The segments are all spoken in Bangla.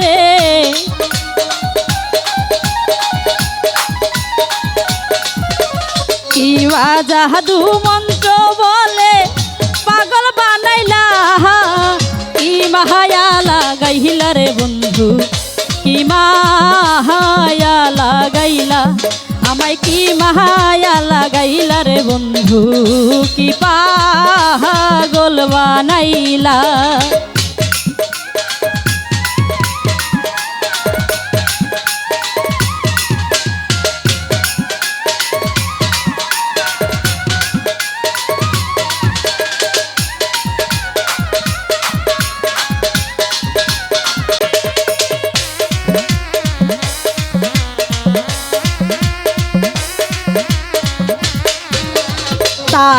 রে কিবা জাদু মন্ত্র বলে পাগল বানাইলা। কি মাহায়া লাগাইলা রে বন্ধু, কি মাহায়া লাগাইলা। আমায় কি মাহায়া লাগাইলা রে বন্ধু, কি পাগল বানাইলা।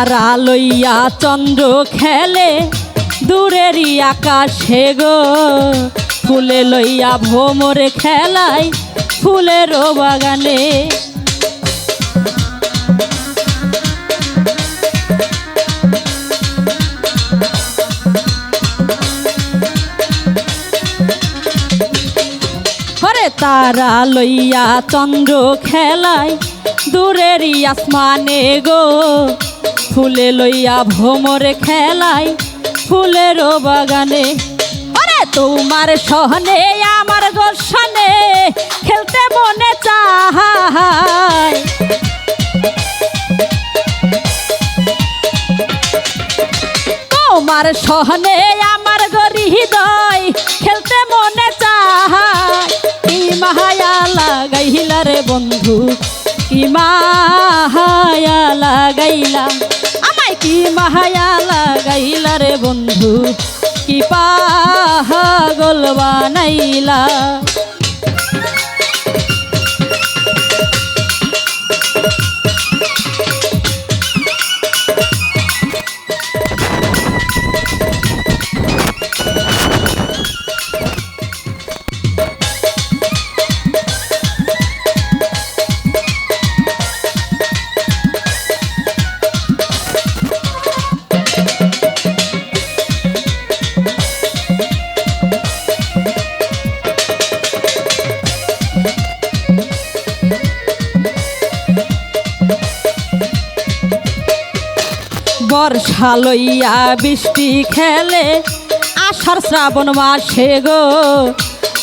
তারা লইয়া চন্দ্র খেলে, দূরেরই আকাশে গো। ফুলে লইয়া ভোমরে খেলায় ফুলের বাগানে। তারা লইয়া চন্দ্র খেলায় দূরেরই আসমানে গো। ফুলে লইয়া ভোমরে খেলাই ফুলের বাগানে। ওরে তোমার সহনে, আমার গোসনে খেলতে মনে চাহায় তোমার সহনে লাগাইলা আমায় কি মাহায়া লাগাইলা রে বন্ধু? কি পাগল বানাইলা? বর্ষা লইয়া বৃষ্টি খেলে, আষাঢ় শ্রাবণ মাসে গো।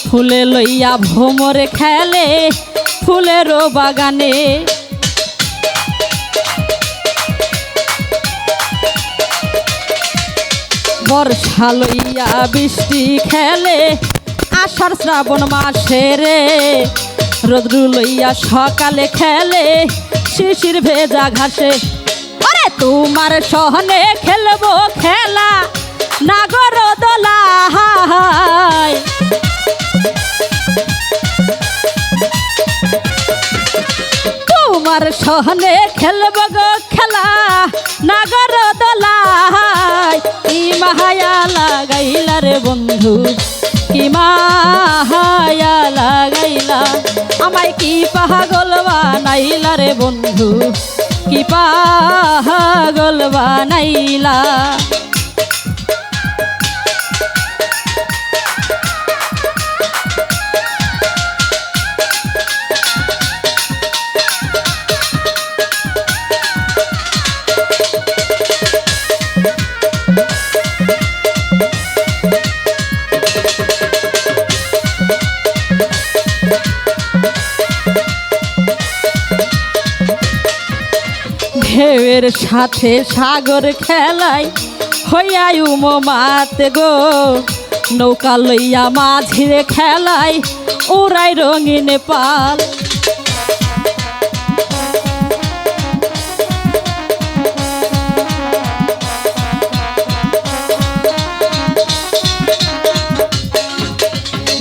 ফুলে লইয়া ভোমরে খেলে ফুলেরও বাগানে। বর্ষা লইয়া বৃষ্টি খেলে, আষাঢ় শ্রাবণ মাসে রে। রোদ্রু লইয়া সকালে খেলে, শিশির ভেজা ঘাসে তোমার সহনে খেলব খেলা, নাগর দোলা তোমার সহনে খেলব গো খেলা, নাগর দোলায় কি মাহায়া লাগাইলা রে বন্ধু, কি মাহায়া লাগাইলা। আমায় কি পাগল বানাইলা রে বন্ধু কি পাগল বানাইলা? ঢেউয়ের সাথে সাগর খেলায় হইয়া উমো মাত গো। নৌকা লইয়া মাঝিরে খেলায় উড়াই রঙিন পাল।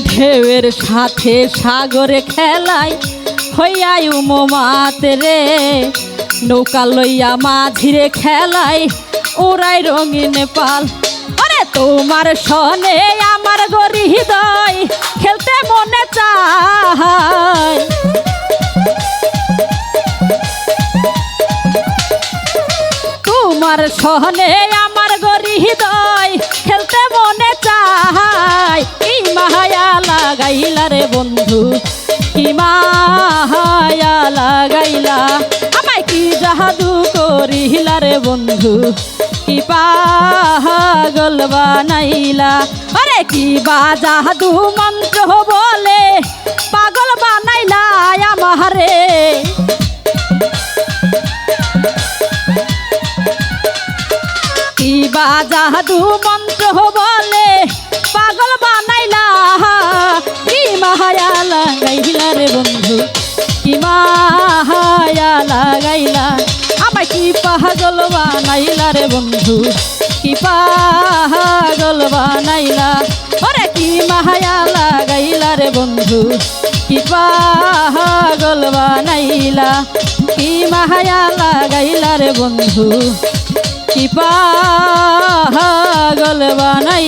ঢেউয়ের সাথে সাগরে খেলায় হইয়া উমো মাত রে। নৌকা লইয়া মাঝিরে খেলাই, ওরাই রঙিন পাল। আরে তোমার সনে আমার গরি হৃদয়, খেলতে মনে চায়। তোমার সহনে আমার গরি হৃদয়, খেলতে মনে চায়। এই মাহায়া লাগ লাগাইলা রে বন্ধু, কি মায়া লাগাইলা। কি জাহাদু করিলা রে বন্ধু? কি পাগল বানাইলা? আরে কি বা জাহাদু মন্ত্র বলে? পাগল বানাইলা আমারে। কি বা জাদু মন্ত্র বলে? পাগল বানাইলা কি মাহায়া লাগাইলা রে বন্ধু? কি মাহায়া পাগল বানাইলা রে বন্ধু, কি পাগল বানাইলা? ওরে কি মাহায়া লাগাইলা রে বন্ধু, কি পাগল বানাইলা? কি মাহায়া লাগাইলা রে বন্ধু, কি পাগল বানাই